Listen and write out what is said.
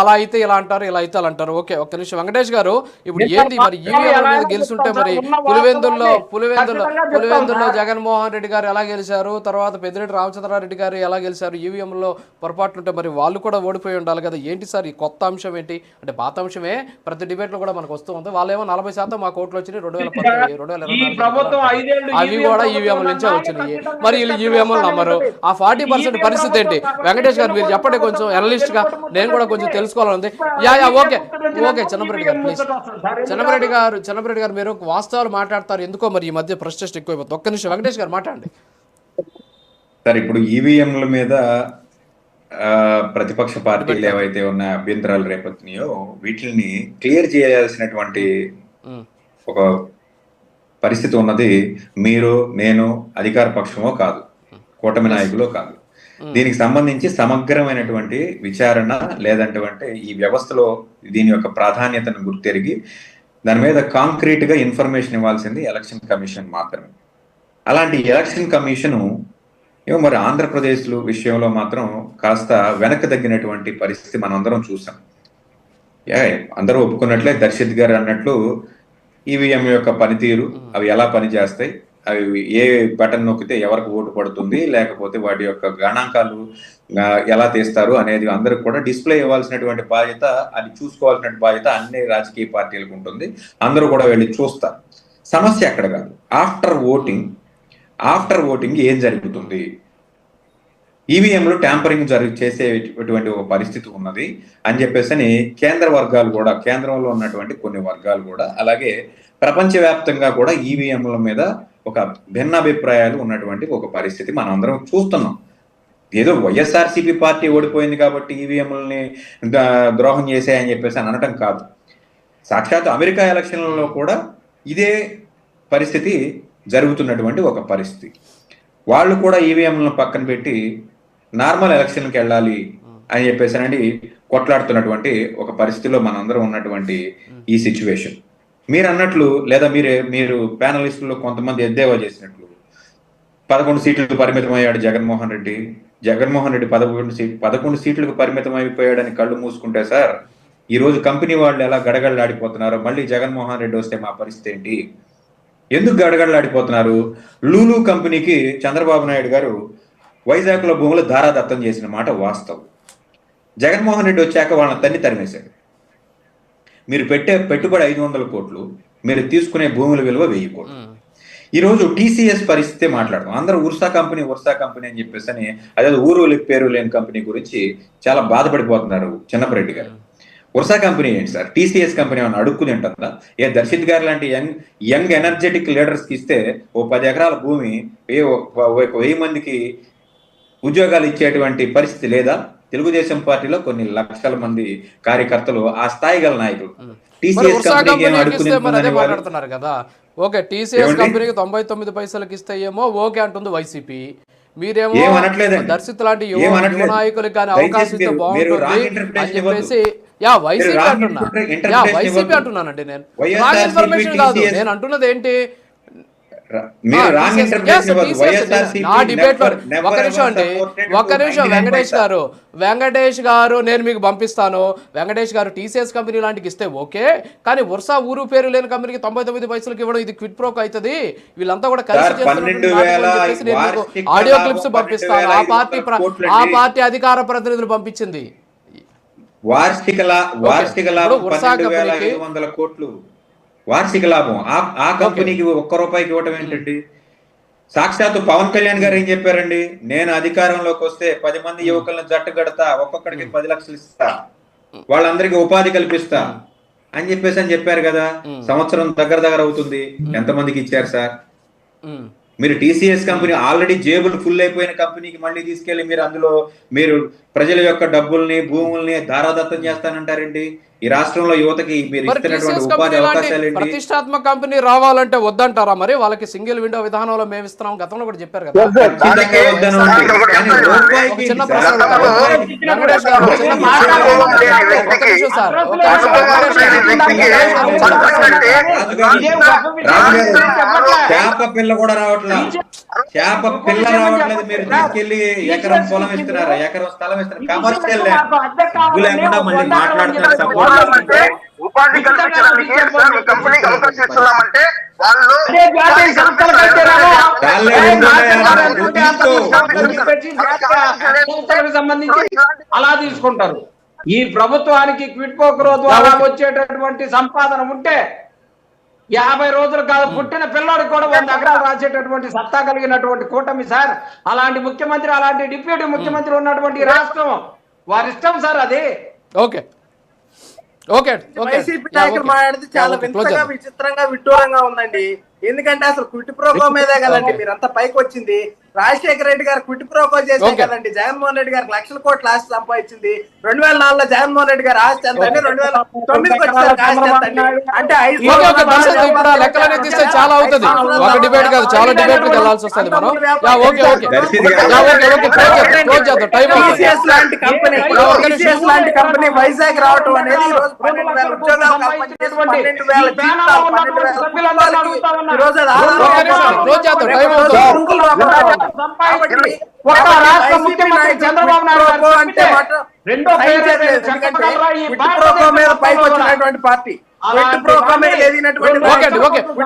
అలా అయితే ఇలా అంటారు ఇలా అయితే అలా అంటారు. ఓకే ఒక్క నిమిషం. వెంకటేష్ గారు ఇప్పుడు ఏంటి మరి ఈవీఎం మీద గెలుస్తుంటే మరి పులివెందుల్లో పులివెందుల్లో పులివెందుల్లో జగన్మోహన్ రెడ్డి గారు ఎలా గెలిచారు? తర్వాత పెద్దిరెడ్డి రామచంద్రారెడ్డి గారు ఎలా గెలిచారు? ఈవీఎంలో పొరపాట్లు ఉంటే మరి వాళ్ళు కూడా ఓడిపోయి ఉండాలి కదా. ఏంటి సార్ ఈ కొత్త అంశం ఏంటి? అంటే పాత అంశమే. ప్రతి డిబేట్లో కూడా మనకు వస్తూ ఉంది. వాళ్ళేమో నలభై శాతం మా కోట్లు వచ్చినాయి రెండు వేల పంతొమ్మిది రెండు వేల ఇరవై అవి కూడా ఈవీఎంల నుంచే వచ్చినాయి. మరి వీళ్ళు ఈవీఎంలు నమ్మరు. ఆ ఫార్టీ పర్సెంట్ పరిస్థితి ఏంటి? వెంకటేష్ గారు మీరు చెప్పండి కొంచెం అనలిస్ట్గా. నేను కూడా కొంచెం తెలుసుకోవాలని yeah yeah okay. Okay Chinnapareddy గారు ప్లీజ్ చిన్నపరెడ్డి గారు చిన్నపరెడ్డి గారు మీరు వాస్తవాలు మాట్లాడతారు. ఎందుకో మరి ఈ మధ్య ప్రశ్న ఎక్కువైపోతుంది. ఒక్క నిమిషం వెంకటేష్ గారు మాట్లాడండి. సార్ ఇప్పుడు ఈవీఎంల మీద ఆ, ప్రతిపక్ష పార్టీలు ఏవైతే ఉన్న అభ్యంతరాలు రేపొచ్చినాయో వీటిని క్లియర్ చేయాల్సినటువంటి ఒక పరిస్థితి ఉన్నది. మీరు నేను అధికార పక్షమో కాదు. కూటమి నాయకులో కాదు. దీనికి సంబంధించి సమగ్రమైనటువంటి విచారణ లేదంటే ఈ వ్యవస్థలో దీని యొక్క ప్రాధాన్యతను గుర్తెరిగి దాని మీద కాంక్రీట్గా ఇన్ఫర్మేషన్ ఇవ్వాల్సింది ఎలక్షన్ కమిషన్ మాత్రమే. అలాంటి ఎలక్షన్ కమిషను ఏమో మరి ఆంధ్రప్రదేశ్ విషయంలో మాత్రం కాస్త వెనక తగ్గినటువంటి పరిస్థితి మనందరం చూసాం. అందరూ ఒప్పుకున్నట్లే దర్శిత్ గారు అన్నట్లు ఈవీఎం యొక్క పనితీరు అవి ఎలా పనిచేస్తాయి? అవి ఏ బటన్ నొక్కితే ఎవరికి ఓటు పడుతుంది లేకపోతే వాటి యొక్క గణాంకాలు ఎలా తీస్తారు అనేది అందరికి కూడా డిస్ప్లే ఇవ్వాల్సినటువంటి బాధ్యత అది చూసుకోవాల్సిన బాధ్యత అన్ని రాజకీయ పార్టీలకు ఉంటుంది. అందరూ కూడా వెళ్ళి చూస్తారు. సమస్య అక్కడ కాదు. ఆఫ్టర్ ఓటింగ్ ఆఫ్టర్ ఓటింగ్ ఏం జరుగుతుంది? ఈవీఎంలు ట్యాంపరింగ్ జరుగు చేసేటువంటి ఒక పరిస్థితి ఉన్నది అని చెప్పేసి కేంద్ర వర్గాలు కూడా కేంద్రంలో ఉన్నటువంటి కొన్ని వర్గాలు కూడా అలాగే ప్రపంచవ్యాప్తంగా కూడా ఈవీఎంల మీద ఒక భిన్నాభిప్రాయాలు ఉన్నటువంటి ఒక పరిస్థితి మనం అందరం చూస్తున్నాం. ఏదో వైఎస్ఆర్సీపీ పార్టీ ఓడిపోయింది కాబట్టి ఈవీఎంలని ద్రోహం చేశాయని చెప్పేసి అని అనటం కాదు. సాక్షాత్ అమెరికా ఎలక్షన్లలో కూడా ఇదే పరిస్థితి జరుగుతున్నటువంటి ఒక పరిస్థితి. వాళ్ళు కూడా ఈవీఎంలను పక్కన పెట్టి నార్మల్ ఎలక్షన్కి వెళ్ళాలి అని చెప్పేసి కొట్లాడుతున్నటువంటి ఒక పరిస్థితిలో మనందరం ఉన్నటువంటి ఈ సిచ్యువేషన్. మీరు అన్నట్లు లేదా మీరే మీరు ప్యానలిస్టులో కొంతమంది ఎద్దేవా చేసినట్లు పదకొండు సీట్లకు పరిమితం అయ్యాడు జగన్మోహన్ రెడ్డి. జగన్మోహన్ రెడ్డి పదకొండు సీట్ పదకొండు సీట్లకు పరిమితం అయిపోయాడని కళ్ళు మూసుకుంటే సార్ ఈ రోజు కంపెనీ వాళ్ళు ఎలా గడగడలాడిపోతున్నారో మళ్ళీ జగన్మోహన్ రెడ్డి వస్తే మా పరిస్థితి ఏంటి? ఎందుకు గడగడలాడిపోతున్నారు? లూలు కంపెనీకి చంద్రబాబు నాయుడు గారు వైజాగ్లో భూములు భూములు ధారాదత్తం చేసిన మాట వాస్తవం. జగన్మోహన్ రెడ్డి వచ్చాక వాళ్ళని తన్ని తరిమేశాడు మీరు పెట్టే పెట్టుబడి ఐదు వందల కోట్లు మీరు తీసుకునే భూముల విలువ వెయ్యి కోట్లు. ఈరోజు ఈ రోజు టీసీఎస్ పరిస్థితి మాట్లాడదాం. అందరూ ఉర్సా కంపెనీ ఉర్సా కంపెనీ అని చెప్పేసి అని అదే ఊరు పేరు లేని కంపెనీ గురించి చాలా బాధపడిపోతున్నారు చిన్నపరెడ్డి గారు. ఉర్సా కంపెనీ ఏంటి సార్? టీసీఎస్ కంపెనీ ఏమైనా అడుక్కుని ఉంటుందా ఏ దర్శిత్ గారు లాంటి యంగ్ యంగ్ ఎనర్జెటిక్ లీడర్స్కి ఇస్తే ఓ పది ఎకరాల భూమి ఒక వెయ్యి మందికి ఉద్యోగాలు ఇచ్చేటువంటి పరిస్థితి లేదా? తెలుగుదేశం పార్టీలో కొన్ని లక్షల మంది కార్యకర్తలు ఆ స్థాయి గల నాయకులు. టీసీఎస్ మాట్లాడుతున్నారు కదా. Okay TCS? కంపెనీకి తొంభై తొమ్మిది పైసలకి ఇస్తే ఏమో ఓకే అంటుంది వైసీపీ. మీరేమో. దర్శిత్ లాంటి యువ నాయకులకు కానీ అవకాశం ఇస్తే బాగుంటుంది అని చెప్పేసి. యా వైసీపీ అంటున్నా. Yeah YCP. అంటున్నానండి నేను. ఇన్ఫర్మేషన్ కాదు. నేను అంటున్నది ఏంటి? ఒక నిమిషం అండి. ఒక నిమిషం 99 వెంకటేష్. గారు. వెంకటేష్ గారు నేను మీకు పంపిస్తాను. వెంకటేష్ గారు టీసీఎస్ కంపెనీ లాంటికి ఇస్తే ఓకే. కానీ వర్షా ఊరు పేరు లేని కంపెనీకి తొంభై తొమ్మిది పైసలకి ఇవ్వడం ఇది క్విట్ ప్రోక్ అవుతుంది. వీళ్ళంతా కూడా కలిసి సార్, చేస్తున్నటువంటి 12 నాటకం అని వేల చెప్పేసి నేను ఆడియో క్లిప్స్ 12 పంపిస్తాను. ఆ పార్టీ. ఆ పార్టీ అధికార ప్రతినిధులు పంపించింది. వార్షిక వార్షిక లాభం కోట్లు. వార్షిక లాభం. ఆ కంపెనీకి ఒక్క రూపాయికి ఇవ్వటం ఏంటండి? సాక్షాత్తు పవన్ కళ్యాణ్ గారు ఏం చెప్పారండి? నేను అధికారంలోకి వస్తే పది మంది యువకులను జట్టు కడతా ఒక్కొక్కడికి పది లక్షలు ఇస్తా వాళ్ళందరికీ ఉపాధి కల్పిస్తా అని చెప్పేసి అని చెప్పారు కదా. సంవత్సరం దగ్గర దగ్గర అవుతుంది. ఎంతమందికి ఇచ్చారు సార్? ఉమ్. మీరు టీసీఎస్ కంపెనీ ఆల్రెడీ జేబులు ఫుల్ అయిపోయిన కంపెనీకి మళ్ళీ తీసుకెళ్ళి మీరు అందులో మీరు ప్రజల యొక్క డబ్బుల్ని భూముల్ని దారాదత్తం చేస్తానంటారండి ఈ రాష్ట్రంలో యువతకి మీరు ఇస్తున్నటువంటి ఉపాధి అవకాశాలు ప్రతిష్టాత్మక కంపెనీ రావాలంటే వద్దంటారా మరి? వాళ్ళకి సింగిల్ విండో విధానంలో మేము ఇస్తున్నాం గతంలో కూడా చెప్పారు కదా. చేప పిల్ల కూడా రావట్లేదు చేప పిల్ల రావట్లేదు మీరు తీసుకెళ్ళి ఎకరం పొలం ఇస్తున్నారా? ఎకరం స్థలం సమావేశం కమర్షియల్ లేకుండా మళ్ళీ? ఉపాధి కల్పించడానికి కంపెనీకి అవకాశం ఇస్తున్నామంటే వాళ్ళు సంబంధించి అలా తీసుకుంటారు. ఈ ప్రభుత్వానికి క్విట్ పోక్రో ద్వారా వచ్చేటటువంటి సంపాదన ఉంటే యాభై రోజులు కాదు పుట్టిన పిల్లోడికి కూడా వంద ఎకరాలు రాసేటటువంటి సత్తా కలిగినటువంటి కూటమి సార్. అలాంటి ముఖ్యమంత్రి అలాంటి డిప్యూటీ ముఖ్యమంత్రి ఉన్నటువంటి రాష్ట్రం వారి ఇష్టం సార్ అది. ఓకే. ఓకే. ఓకే. వైసీపీ నాయకులు మాట్లాడితే చాలా వింతగా విచిత్రంగా విడ్డూరంగా ఉందండి. ఎందుకంటే అసలు ప్రోకో మీదే కదండి. మీరంతా పైకి వచ్చింది. రాజశేఖర రెడ్డి గారు కుట్టి ప్రోకో చేసే Okay. కదండి. జగన్మోహన్ రెడ్డి గారికి లక్షల కోట్ల ఆస్తి సంపాదించింది. రెండు వేల నాలుగులో జగన్మోహన్ రెడ్డి గారు ఆస్తి ఎంత అండి? రెండు వేల తొమ్మిదికి వచ్చేసరికి ఆస్తి ఎంత అండి? అంటే ఐదు చాలా అవుతుంది. ఒక డిబేట్ కాదు చాలా డిబేట్లకు వెళ్ళాల్సి వస్తుంది మనం. Yeah okay okay. లాంటి కంపెనీ TCS లాంటి కంపెనీ వైజాగ్ రావటం అనేది ఈ రోజు పన్నెండు వేల ఉద్యోగాలు కల్పించేసి పన్నెండు వేల జీతాలు పన్నెండు వేల కుటుంబాలకి ఈ రోజు సంపాదించి ఒక రాష్ట్ర ముఖ్యమంత్రి చంద్రబాబు నాయుడు అంటే రెండో మీద పైకి వచ్చినటువంటి పార్టీ. మీద ఎదిగినటువంటి